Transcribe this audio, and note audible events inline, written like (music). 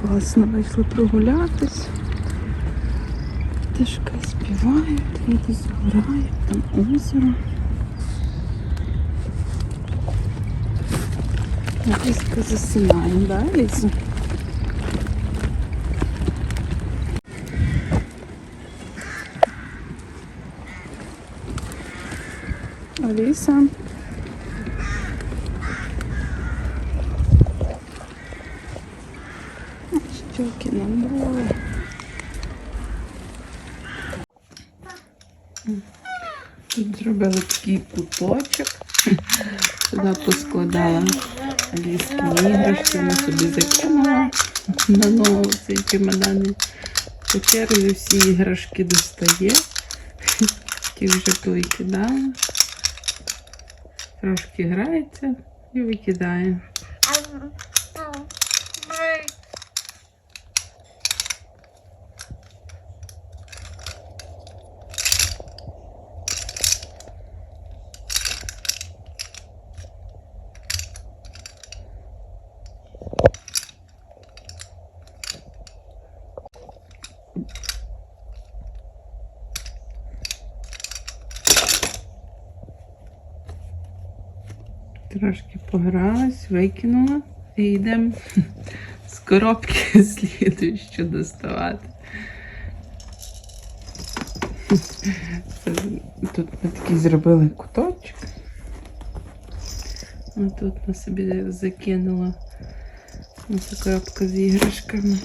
класно вийшли прогулятись. Пташки співають, діти загорають, там озеро. Ліска засинає, да, Ліза? Аліса. Нам було. Тут зробили такий куточок. Туди поскладала ліски іграшки, вона собі закинула на нову цей чемодан. По черзі всі іграшки достає. Ті вже повикидала. Трошки грається і викидає. Трошки погралась, викинула і йдемо з коробки (laughs) слідуючу доставати. Тут ми такий зробили куточок. Тут ми собі закинула ось коробка з іграшками.